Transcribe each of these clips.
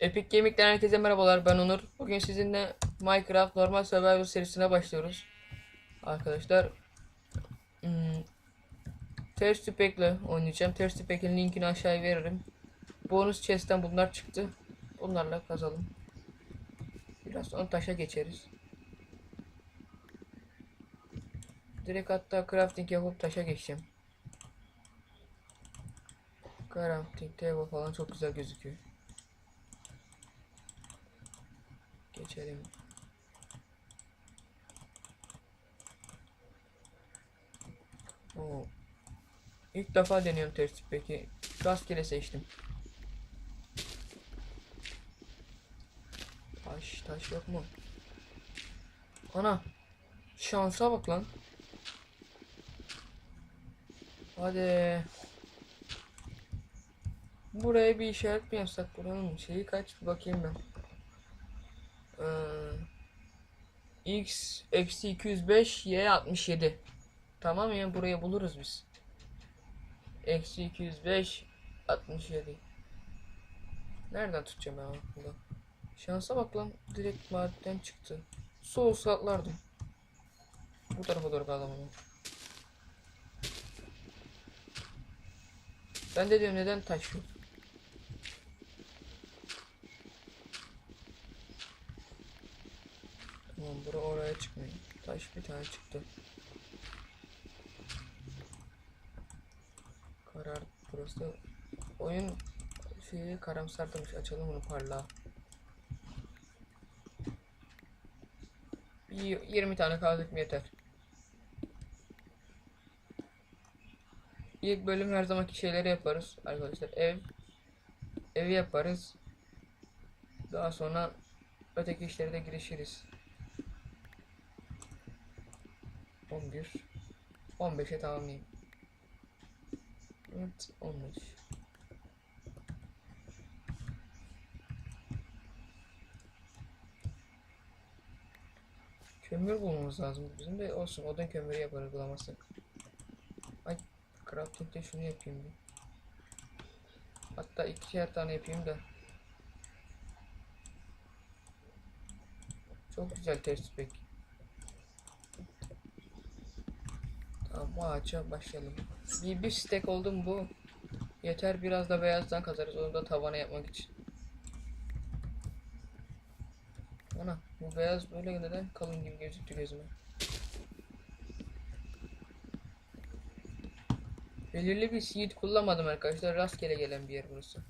Epic Gaming'den herkese merhabalar ben Onur. Bugün sizinle Minecraft normal survival serisine başlıyoruz. Arkadaşlar hmm, Thirsty Pack'le oynayacağım. Thirsty Pack'in linkini aşağıya veririm. Bonus chest'ten bunlar çıktı. Bunlarla kazalım. Biraz sonra taşa geçeriz. Direkt hatta crafting yapıp taşa geçeceğim. Crafting table falan çok güzel gözüküyor. Geçelim. Oo. İlk defa deniyorum test peki. Rastgele seçtim. Taş, taş yok mu? Ana. Şansa bak lan. Hadi. Buraya bir işaret mi yapsak? Buranın şeyi kaç? Bakayım ben. Ee, x eksi 205 y 67 tamam ya burayı buluruz biz. Eksi 205 67 nereden tutacağım ben aklımda şansa bak lan direkt maden çıktı. Su olsa bu tarafa doğru kaldım ama. Ben de diyorum neden taş yok Tamam bura oraya çıkmıyor. Taş bir tane çıktı. Karar burası da oyun şeyi karamsardamış. Açalım bunu parla. Bir 20 tane kazdık mı yeter. İlk bölüm her zamanki şeyleri yaparız arkadaşlar. Ev evi yaparız. Daha sonra öteki işlere de girişiriz. 11 15'e tamamlayayım. Evet 15 Kömür bulmamız lazım bizim de olsun odun kömürü yaparız bulamazsak. Ay crafting'de şunu yapayım bir. Hatta ikişer tane yapayım da. Çok güzel test pek. Tamam bu ağaça başlayalım. Bir, bir stack oldu mu bu? Yeter biraz da beyazdan kazarız onu da tavana yapmak için. Ana bu beyaz böyle neden kalın gibi gözüktü gözüme. Belirli bir seed kullanmadım arkadaşlar. Rastgele gelen bir yer burası.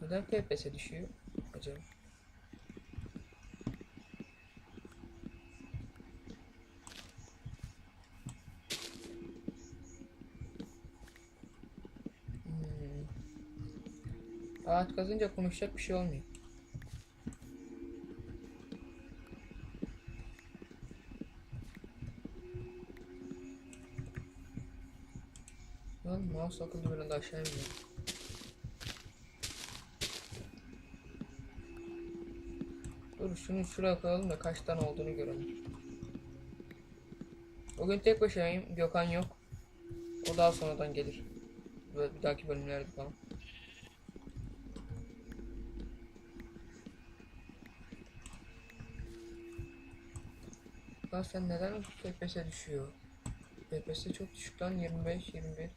Neden FPS düşüyor acaba? Hmm. Ağaç kazınca konuşacak bir şey olmuyor. Lan mouse akıllı bir anda aşağı iniyor. Dur şunu şuraya koyalım da kaç tane olduğunu görelim. Bugün tek başımayım. Gökhan yok. O daha sonradan gelir. Böyle bir dahaki bölümlerde falan. Lan sen neden FPS düşüyor? FPS çok düşük lan 25 21.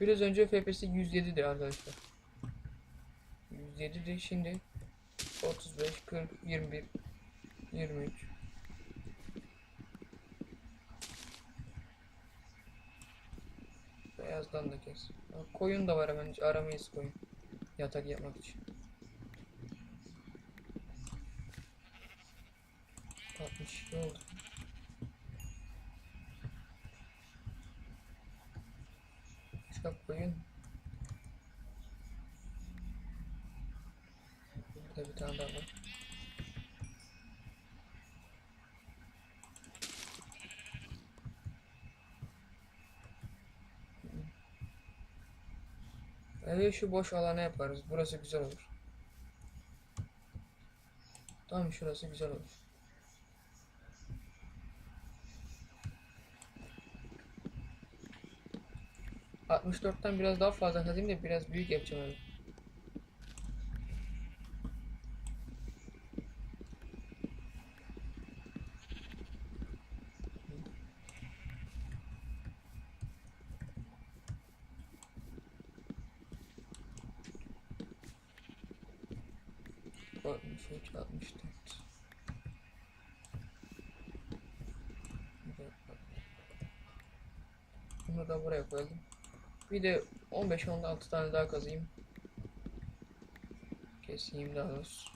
Biraz önce FPS 107'di arkadaşlar. 107'di şimdi 35 40 21 23 Beyazdan da kes. Koyun da var hemen aramayız koyun. Yatak yapmak için. 62 oldu. Başka koyun. Burada bir tane daha var. Evi şu boş alana yaparız. Burası güzel olur. Tam şurası güzel olur. 64'ten biraz daha fazla kazayım da biraz büyük yapacağım evi. Altmış. Bunu da buraya koyalım. Bir de 15-16 tane daha kazayım. Keseyim daha doğrusu.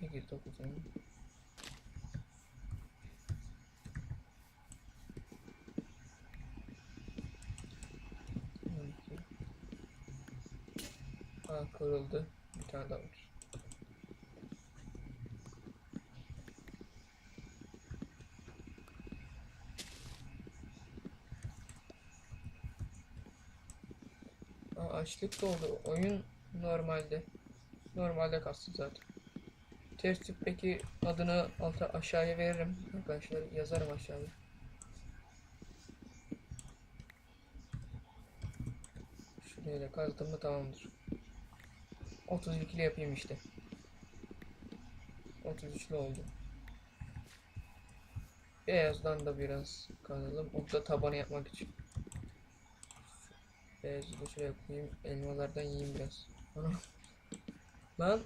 Sekiz, dokuz, on. On iki. Aa kırıldı. Bir tane daha var. Aa, açlık doldu. Oyun normalde. Normalde kastı zaten. Tüp peki adını alta aşağıya veririm. Arkadaşlar yazarım aşağıya. Da kazdım mı tamamdır. 32'li yapayım işte. 33'lü oldu. Beyazdan da biraz kazalım. Da tabanı yapmak için. Beyazı da şuraya koyayım. Elmalardan yiyeyim biraz. Lan.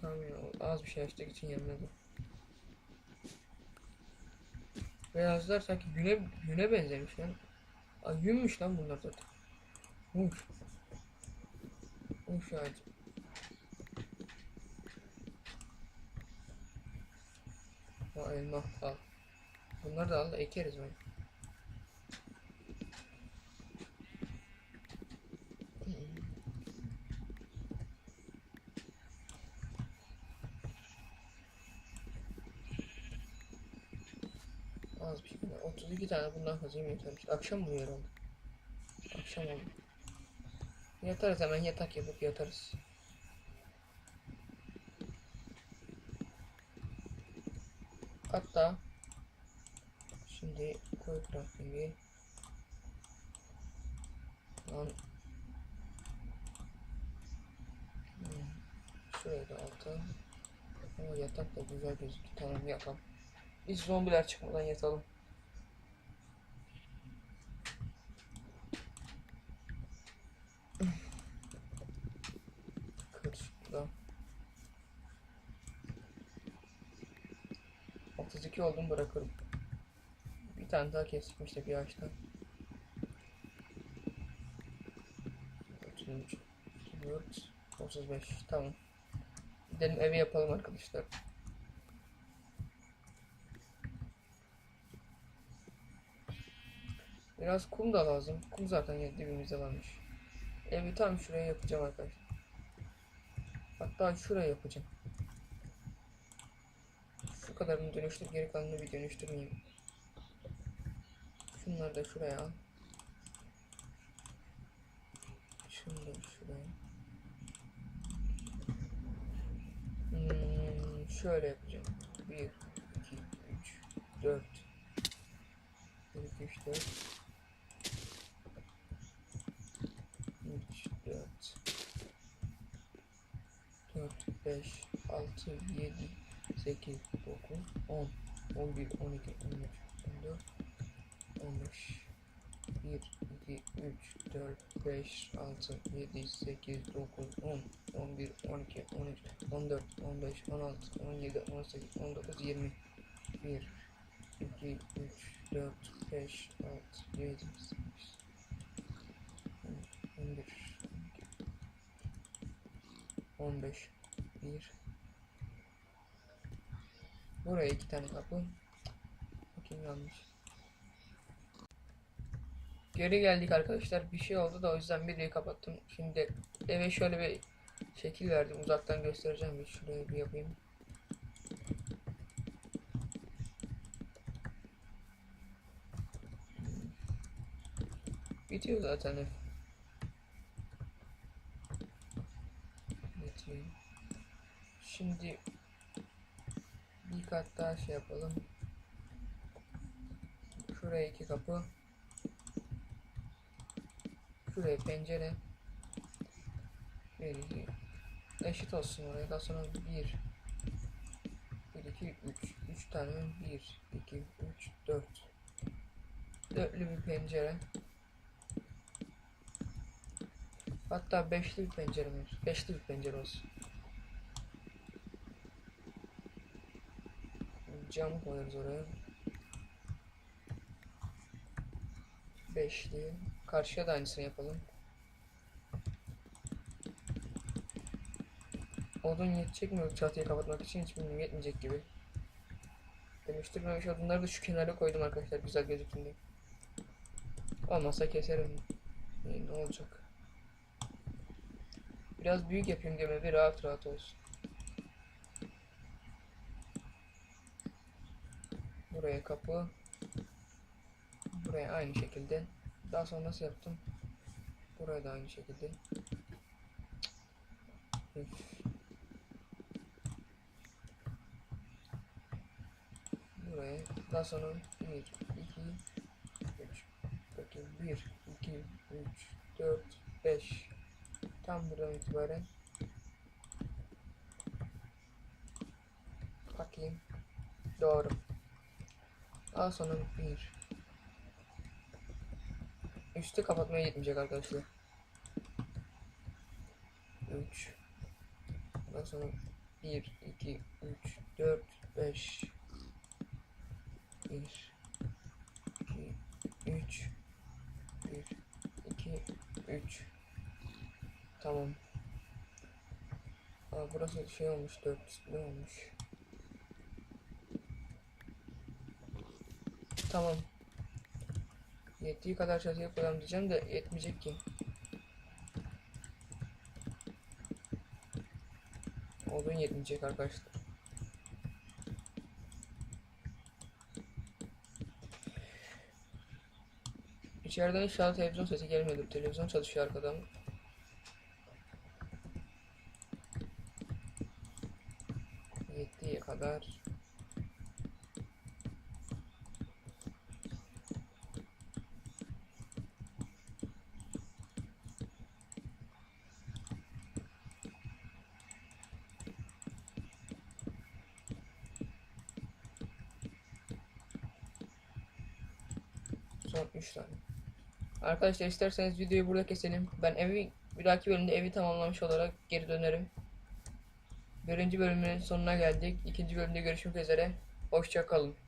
Tamam ya az bir şey açtık için yanmadı. Beyazlar sanki güne güne benzemiş lan. Ay yünmüş lan bunlar zaten. Uç. Uç ağacı. O elma al. Bunları da al ekeriz ben. Az bir şey. 32 tane bundan kazayım yetermiş. Akşam mı herhalde? Akşam oldu. Yatarız hemen yatak yapıp yatarız. Hatta şimdi koy crafting'i Lan. Hmm, Şuraya da alta Ama yatak da güzel gözüküyor tamam yatalım. Hiç zombiler çıkmadan yatalım Kır şurada 32 oldum bırakırım bir tane daha kestik işte bir ağaçtan. 33, 34, 35. Tamam. Gidelim evi yapalım arkadaşlar. Biraz kum da lazım. Kum zaten dibimizde varmış. Evi tam şuraya yapacağım arkadaşlar. Hatta şuraya yapacağım. Şu kadarını dönüştür, geri kalanını bir dönüştürmeyeyim. Şunları da şuraya al. Şunu da şuraya. Hmm, şöyle yapacağım. 1, 2, 3, 4. 1, 2, 3, 4. 3, 4. 4, 5, 6, 7, 8, 9, 10, 11, 12, 13, 14, 15 1 2 3 4 5 6 7 8 9 10 11 12 13 14 15 16 17 18 19 20 1 2 3 4 5 6 7 8 11 15 1 Buraya iki tane kapı. Bakayım yanlış. Geri geldik arkadaşlar. Bir şey oldu da o yüzden videoyu kapattım. Şimdi eve şöyle bir şekil verdim. Uzaktan göstereceğim. Bir şurayı bir yapayım. Bitiyor zaten ev. Bitiyor. Şimdi Bir kat daha şey yapalım. Şuraya iki kapı. Şuraya pencere. İki. Eşit olsun oraya. Daha sonra bir. Bir iki üç. Üç tane. Bir iki üç dört. Dörtlü bir pencere. Hatta beşli bir pencere mi? Beşli bir pencere olsun. Cam koyarız oraya. Beşli. Karşıya da aynısını yapalım. Odun yetecek mi çatıyı kapatmak için hiç bilmiyorum yetmeyecek gibi. Dönüştürmemiş odunları da şu kenara koydum arkadaşlar güzel gözüksün diye. Olmazsa keserim. İyi, ne olacak? Biraz büyük yapayım diyorum bir rahat rahat olsun. Buraya kapı. Buraya aynı şekilde. Daha sonra nasıl yaptım? Buraya da aynı şekilde. Üf. Buraya daha sonra 1, 2, 3, bakayım 1, 2, 3, 4, 5 tam buradan itibaren bakayım doğru daha sonra 1 üstü kapatmaya yetmeyecek arkadaşlar 3 daha sonra 1 2 3 4 5 1 2 3 1 2 3 Tamam. Aa, burası şey olmuş, dört ne olmuş. Tamam. Yettiği kadar çatı yapalım diyeceğim de yetmeyecek ki. Odun yetmeyecek arkadaşlar. İçeriden inşallah televizyon sesi gelmiyordur. Televizyon çalışıyor arkadan. Yettiği kadar son 3 tane. Arkadaşlar isterseniz videoyu burada keselim. Ben evi bir dahaki bölümde evi tamamlamış olarak geri dönerim. Birinci bölümün sonuna geldik. İkinci bölümde görüşmek üzere. Hoşça kalın.